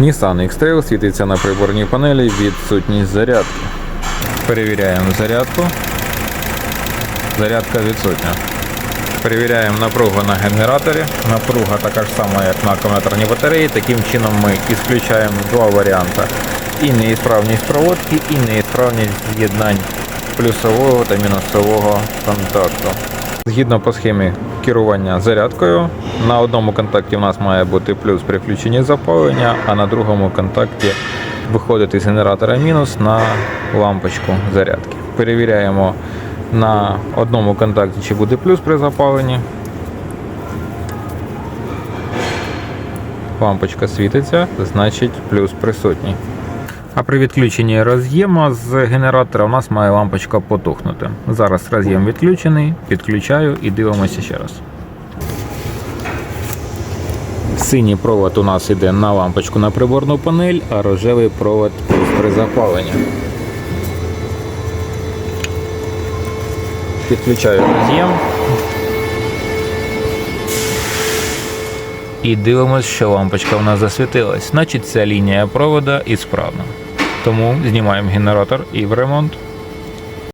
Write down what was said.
Nissan X-Trail світиться на приборній панелі відсутність зарядки. Перевіряємо зарядку. Зарядка відсутня. Перевіряємо напругу на генераторі. Напруга така ж сама, як на акумуляторній батареї. Таким чином ми ісключаємо два варіанти. І неісправність проводки, і неісправність з'єднань плюсового та мінусового контакту. Згідно по схемі керування зарядкою, на одному контакті у нас має бути плюс при включенні запалення, а на другому контакті виходити з генератора мінус на лампочку зарядки. Перевіряємо на одному контакті, чи буде плюс при запаленні. Лампочка світиться, значить плюс присутній. А при відключенні роз'єма з генератора у нас має лампочка потухнути. Зараз роз'єм відключений, підключаю і дивимося ще раз. Синій провод у нас йде на лампочку на приборну панель, а рожевий провод при запаленні. Підключаю роз'єм. І дивимося, що лампочка у нас засвітилась. Значить, ця лінія провода ісправна. Тому знімаємо генератор і в ремонт.